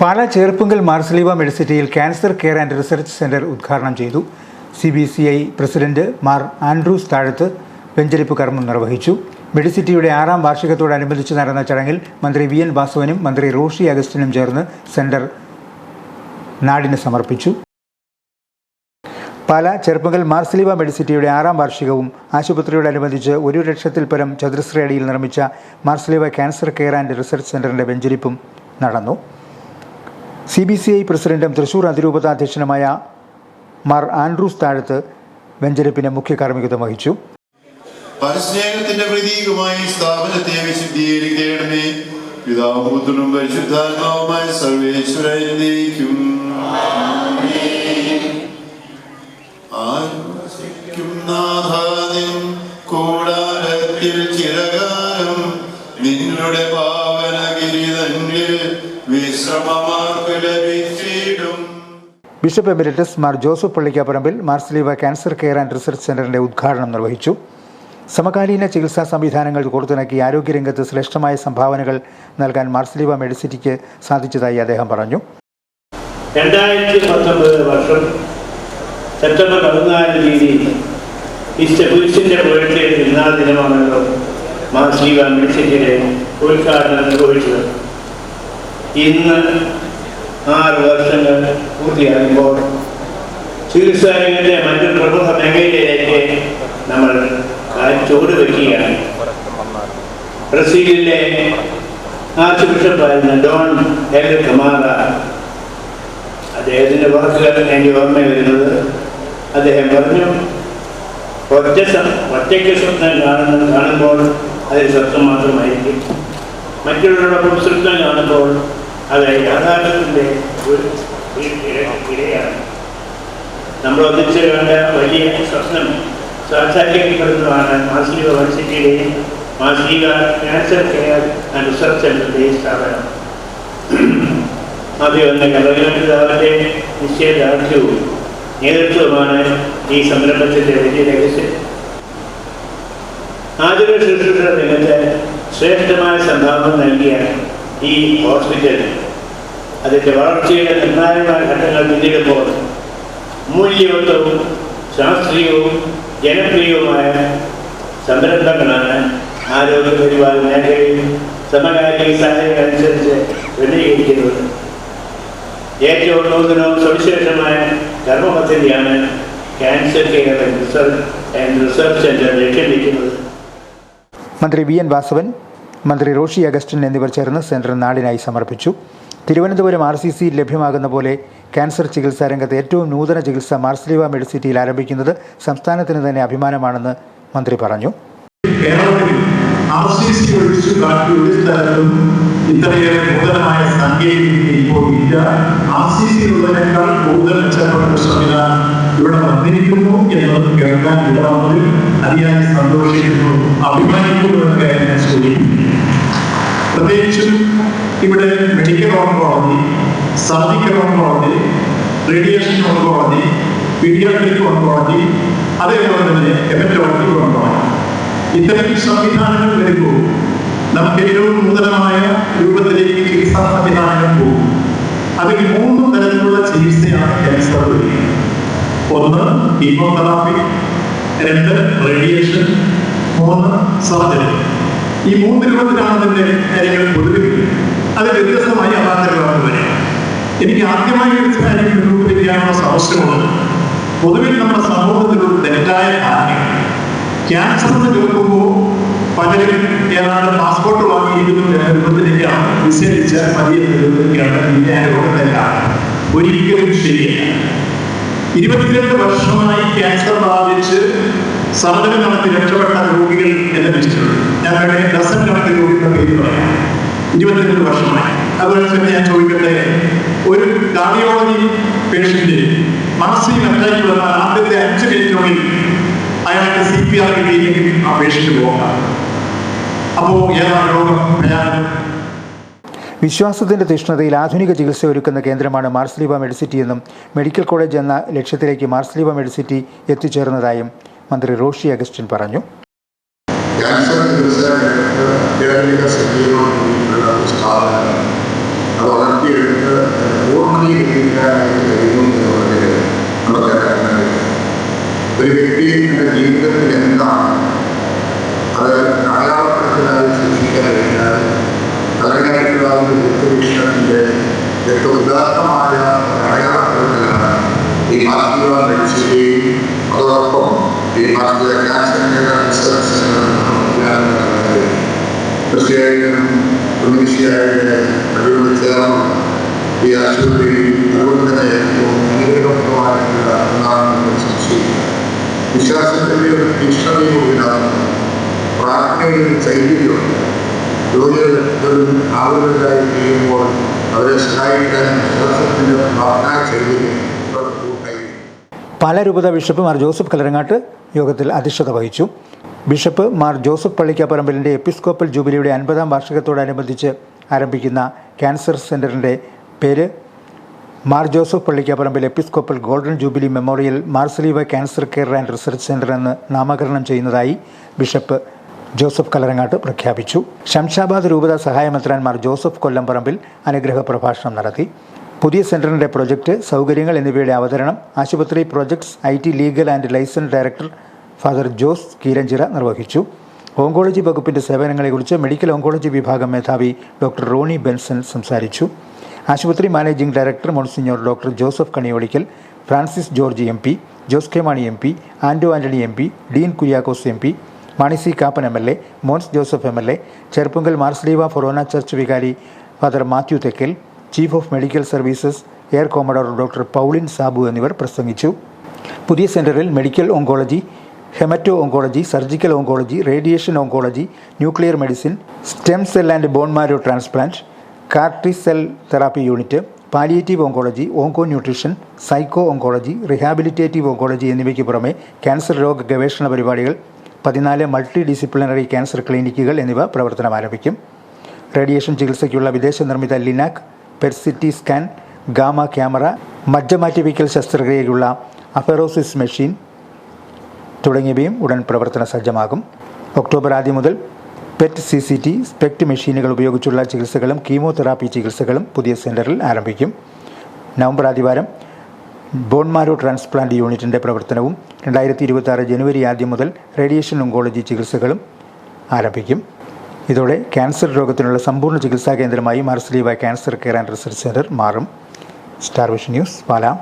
Pala Cherpunkal മാർസലീവ മെഡിസിറ്റിയിൽ cancer care and research centre ഉദ്ഘാടനം ചെയ്തു. C B C I president Mar Andrews Thazhath വെഞ്ചരിപ്പ് കർമ്മം നിർവഹിച്ചു. മെഡിസിറ്റിയുടെ ആറാം വാർഷികത്തോടനുബന്ധിച്ച് നടന്ന ചടങ്ങിൽ മന്ത്രി വി എൻ വാസവനും മന്ത്രി റോഷി അഗസ്റ്റിനും ചേർന്ന് സെന്റർ നാടിന് സമർപ്പിച്ചു. പാല ചെറുപ്പങ്കൽ മാർസലിവ മെഡിസിറ്റിയുടെ ആറാം വാർഷികവും ആശുപത്രിയോടനുബന്ധിച്ച് ഒരു ലക്ഷത്തിൽ പരം ചതുരശ്ര അടിയിൽ നിർമ്മിച്ച Marsleeva cancer care and research സെന്ററിന്റെ വെഞ്ചരിപ്പും നടന്നു. സി ബി സി ഐ പ്രസിഡന്റും തൃശൂർ അതിരൂപത അധ്യക്ഷനുമായ മാർ ആൻഡ്രൂസ് താഴത്ത് വെഞ്ചരിപ്പിന് മുഖ്യ കാർമ്മികത്വം വഹിച്ചു. പരസ്നേഹത്തിന്റെ പ്രതീകമായി സ്ഥാപനത്തെ വിശുദ്ധീകരിക്കണമേ. പിതാവും പുത്രനും പരിശുദ്ധാത്മാവുമായ സർവേശ്വരയിലേക്കും കൂടാരത്തിൽ ചിരകാലം നിങ്ങളുടെ പാവനഗിരിതന്നിൽ വിശ്രമമാർക്ക് ലഭിച്ചിടും bishop emeritus Mar Joseph Pallikkaparambil Marsleeva cancer care and research സെന്ററിന്റെ ഉദ്ഘാടനം നിർവഹിച്ചു. സമകാലീന ചികിത്സാ സംവിധാനങ്ങൾ കോർത്തിണക്കി ആരോഗ്യരംഗത്ത് ശ്രേഷ്ഠമായ സംഭാവനകൾ നൽകാൻ മാർസലീവ മെഡിസിറ്റിക്ക് സാധിച്ചതായി അദ്ദേഹം പറഞ്ഞു. രണ്ടായിരത്തി പത്തൊമ്പത് വർഷം സെപ്റ്റംബർ പതിനാല് തീയതി ദിനമാണല്ലോ മെഡിസിറ്റിയുടെ ഉദ്ഘാടനം നിർവഹിച്ചത്. ഇന്ന് ആറ് വർഷങ്ങൾ പൂർത്തിയാകുമ്പോൾ ചികിത്സാരംഗത്തെ മറ്റൊരു പ്രമുഖ മേഖലയിലേക്ക് നമ്മൾ ചുവട് വയ്ക്കുകയാണ് ബ്രസീലിലെ ആർച്ച് ബിഷപ്പായിരുന്ന ഡോൺ എൽ കമാറ അദ്ദേഹത്തിന്റെ വാക്കുകൾ എന്റെ ഓർമ്മ വരുന്നത് അദ്ദേഹം പറഞ്ഞു ഒറ്റ ഒറ്റയ്ക്ക് സ്വപ്നം കാണുന്ന കാണുമ്പോൾ അതിൽ സ്വപ്നം മാത്രമായിരിക്കും മറ്റുള്ളവരോടൊപ്പം സ്വപ്നം കാണുമ്പോൾ അത് യാഥാർത്ഥ്യത്തിന്റെ ഒരു ഇരയാണ് നമ്മൾ ഒന്നിച്ചു വേണ്ട വലിയ സ്വപ്നം സാക്ഷാത്കരിക്കപ്പെടുന്നതാണ് മാസിക യൂണിവേഴ്സിറ്റിയുടെയും മാസിക ക്യാൻസർ കെയർ ആൻഡ് റിസർച്ച് സെന്ററിന്റെയും സ്ഥാപനം. ആദ്യം കലകലപിതാവിന്റെ നിശ്ചയദാർഢ്യവും നേതൃത്വമാണ് ഈ സംരംഭത്തിന്റെ വലിയ രഹസ്യം. ആതുര ശുശ്രൂഷ രംഗത്ത് ശ്രേഷ്ഠമായ സംഭാവന നൽകിയ ഈ ഹോസ്പിറ്റൽ അതിൻ്റെ വളർച്ചയുടെ നിർണായകമായ ഘട്ടങ്ങൾ പിന്നിടുമ്പോൾ മൂല്യവത്വവും ശാസ്ത്രീയവും ജനപ്രിയവുമായ സംരംഭങ്ങളാണ് ആരോഗ്യ പരിപാലന മേഖലയിൽ സമകാലിക സാഹചര്യം അനുസരിച്ച് ക്രമീകരിക്കുന്നത് ഏറ്റവും നൂതനവും സവിശേഷമായ കർമ്മപദ്ധതിയാണ് cancer care and research and research centre ലക്ഷ്യം വയ്ക്കുന്നത് മന്ത്രി വി എൻ വാസവൻ മന്ത്രി റോഷി അഗസ്റ്റിൻ എന്നിവർ ചേർന്ന് സെന്റർ നാടിനായി സമർപ്പിച്ചു. തിരുവനന്തപുരം ആർ സി സിയിൽ ലഭ്യമാകുന്ന പോലെ ക്യാൻസർ ചികിത്സാ രംഗത്ത് ഏറ്റവും നൂതന ചികിത്സ മാർസ്ലീവ മെഡിസിറ്റിയിൽ ആരംഭിക്കുന്നത് സംസ്ഥാനത്തിന് തന്നെ അഭിമാനമാണെന്ന് മന്ത്രി പറഞ്ഞു. ആർ സി സി ഒഴിച്ച് ബാക്കി ഒരു സ്ഥലത്തും ഇത്രയേറെ നൂതനമായ സാങ്കേതികവിദ്യ ഇപ്പോൾ ഇല്ല. ആർ സി സി ഉള്ളതിനേക്കാൾ കൂടുതൽ മെച്ചപ്പെട്ട സംവിധാനം ഇവിടെ വന്നിരിക്കുന്നു എന്നത് കേൾക്കാൻ ഇടവന്നതിൽ അതിയായി സന്തോഷിക്കുന്നു. അഭിമാനിക്കുന്നു എന്ന കാര്യം ഞാൻ സൂചിപ്പിക്കുന്നു പ്രത്യേകിച്ചും ഇവിടെ medical oncology surgical oncology radiation oncology paediatric oncology അതേപോലെ തന്നെ എമറ്റോളജി ഓങ്കോളജി ഇത്തരം സംവിധാനങ്ങൾ വരുമ്പോൾ നമുക്ക് ഏറ്റവും നൂതനമായ രൂപത്തിലേക്ക് ചികിത്സാ സംവിധാനങ്ങൾ പോകും. അതിൽ മൂന്ന് തരത്തിലുള്ള ചികിത്സയാണ് ക്യാൻസർ ഒന്ന് കീമോതെറാപ്പി രണ്ട് റേഡിയേഷൻ മൂന്ന് സർജറി. ഈ മൂന്ന് രൂപത്തിലാണ് അതിന്റെ കാര്യങ്ങൾ പൊതുവിൽ അത് വ്യത്യസ്തമായി അപാകരമാണ് വരെ എനിക്ക് ആദ്യമായി എടുത്ത കാര്യം രൂപീകരിക്കാനുള്ള അവസരമുള്ളത് പൊതുവിൽ നമ്മുടെ സമൂഹത്തിൽ ഒരു തെറ്റായ ധാരണ ക്യാൻസർ എന്ന് കേൾക്കുമ്പോൾ പലരും ഏതാണ്ട് പാസ്പോർട്ട് വാങ്ങിയിരിക്കുന്നു എന്ന രൂപത്തിലേക്കാണ് വിശേഷിച്ച് മതിയ രൂപത്തിലേക്കാണ് ഇതിന്റെ രോഗത്തല്ല ഒരിക്കലും ശരിയല്ല. ഇരുപത്തിരണ്ട് വർഷമായി ക്യാൻസർ ബാധിച്ച് സർജറി നടത്തി രക്ഷപ്പെട്ട രോഗികൾ എന്ന ലിസ്റ്റുണ്ട് ഞാൻ വേണേ ഡസൻ കണക്കിന് രോഗികളുടെ പേര് പറയാം. ഇരുപത്തിരണ്ട് വർഷമായി. അതുപോലെ തന്നെ ഞാൻ ചോദിക്കട്ടെ ഒരു കാർഡിയോളജി പേഷ്യന്റ് മാനസിക അറ്റാക്ക് വന്നാൽ ആദ്യത്തെ അഞ്ച് മിനിറ്റിനുള്ളിൽ അയാൾക്ക് സി പി ആർ കിട്ടിയില്ലെങ്കിൽ ആ പേഷ്യന്റ് പോകാം. അപ്പോ ഏതാണ് രോഗം? ഭയാനം വിശ്വാസത്തിന്റെ തീഷ്ണതയിൽ ആധുനിക ചികിത്സ ഒരുക്കുന്ന കേന്ദ്രമാണ് മാർസ്ലീബ മെഡിസിറ്റി എന്നും മെഡിക്കൽ കോളേജ് എന്ന ലക്ഷ്യത്തിലേക്ക് മാർസ്ലീബ മെഡിസിറ്റി എത്തിച്ചേർന്നതായും മന്ത്രി റോഷി അഗസ്റ്റിൻ പറഞ്ഞു. ക്യാൻസർ ചികിത്സ ഉദാത്തമായ അടയാളപ്പെടുത്തലാണ് ഈ മാനസിക മെഡിസിനെയും അതോടൊപ്പം ഈ മാനസിക ക്യാൻസർ കെയർ റിസർച്ച് സെന്റർ തീർച്ചയായിട്ടും പ്രതീക്ഷയായ കഴിവ് ചേർന്ന് ഈ ആശുപത്രി അതുകൊണ്ട് തന്നെ ഏറ്റവും അനുഗ്രഹപ്രദമായിട്ടുള്ള ഒന്നാണെന്ന് സംശയിക്കുന്നു. വിശ്വാസത്തിന്റെ ഒരു തീഷ്ണതയും ഇതിനകത്ത് പ്രാർത്ഥനയിൽ ചൈതന്യമുണ്ട് രോഗികൾ ആളുകളിലായി കഴിയുമ്പോൾ അവരെ സഹായിക്കാൻ പ്രാർത്ഥനാ ബിഷപ്പ് മാർ ജോസഫ് കലരങ്ങാട്ട് യോഗത്തിൽ അധ്യക്ഷത വഹിച്ചു. ബിഷപ്പ് മാർ ജോസഫ് പള്ളിക്കാപ്പറമ്പലിന്റെ എപ്പിസ്കോപ്പൽ ജൂബിലിയുടെ അൻപതാം വാർഷികത്തോടനുബന്ധിച്ച് ആരംഭിക്കുന്ന ക്യാൻസർ സെന്ററിന്റെ പേര്. Mar Joseph Pallikkaparambil episcopal golden jubilee memorial Marsleeva cancer care and research centre എന്ന് നാമകരണം ചെയ്യുന്നതായി ബിഷപ്പ് ജോസഫ് കലരങ്ങാട്ട് പ്രഖ്യാപിച്ചു. ശംഷാബാദ് രൂപത സഹായമന്ത്രാൻമാർ ജോസഫ് കൊല്ലംപറമ്പിൽ അനുഗ്രഹ പ്രഭാഷണം നടത്തി. പുതിയ സെന്ററിന്റെ പ്രൊജക്റ്റ് സൗകര്യങ്ങൾ എന്നിവയുടെ അവതരണം ആശുപത്രി projects I T legal and licence director father Jose Keeranchira നിർവഹിച്ചു. ഓങ്കോളജി വകുപ്പിന്റെ സേവനങ്ങളെക്കുറിച്ച് മെഡിക്കൽ ഓങ്കോളജി വിഭാഗം മേധാവി ഡോക്ടർ റോണി ബെൻസൺ സംസാരിച്ചു. ആശുപത്രി managing director monsignor doctor Joseph Kaniyolickal Francis George M P Jose K Mani M P Anto Antony M P Dean Kuriakose M P Mani C Kappan M L A Mons Joseph M L A Cherpunkal Marsleeva Forane church vicar father Mathew Thekkel chief of medical services air commodore doctor Paulin Sabu എന്നിവർ പ്രസംഗിച്ചു. പുതിയ സെന്ററിൽ medical oncology haemato oncology surgical oncology radiation oncology nuclear medicine stem cell and bone marrow transplant CAR T cell therapy unit palliative oncology onco nutrition psycho oncology rehabilitative oncology എന്നിവയ്ക്ക് പുറമെ cancer രോഗ ഗവേഷണ പരിപാടികൾ പതിനാല് മൾട്ടി ഡിസിപ്ലിനറി ക്യാൻസർ ക്ലിനിക്കുകൾ എന്നിവ പ്രവർത്തനം ആരംഭിക്കും. റേഡിയേഷൻ ചികിത്സയ്ക്കുള്ള വിദേശ നിർമ്മിത ലിനാക് പെർസിറ്റി സ്കാൻ ഗാമ ക്യാമറ മജ്ജമാറ്റിവയ്ക്കൽ ശസ്ത്രക്രിയയ്ക്കുള്ള അഫെറോസിസ് മെഷീൻ തുടങ്ങിയവയും ഉടൻ പ്രവർത്തന സജ്ജമാകും. ഒക്ടോബർ ആദ്യം മുതൽ PET C C T SPECT മെഷീനുകൾ ഉപയോഗിച്ചുള്ള ചികിത്സകളും കീമോതെറാപ്പി ചികിത്സകളും പുതിയ സെന്ററിൽ ആരംഭിക്കും. നവംബർ ആദ്യവാരം ബോൺമാരോ ട്രാൻസ്പ്ലാന്റ് യൂണിറ്റിന്റെ പ്രവർത്തനവും രണ്ടായിരത്തി ഇരുപത്തി ആറ് ജനുവരി ആദ്യം മുതൽ റേഡിയേഷൻ ഒങ്കോളജി ചികിത്സകളും ആരംഭിക്കും. ഇതോടെ ക്യാൻസർ രോഗത്തിനുള്ള സമ്പൂർണ ചികിത്സാ കേന്ദ്രമായി Marsleeva cancer care and research centre മാറും. Star vision news Pala.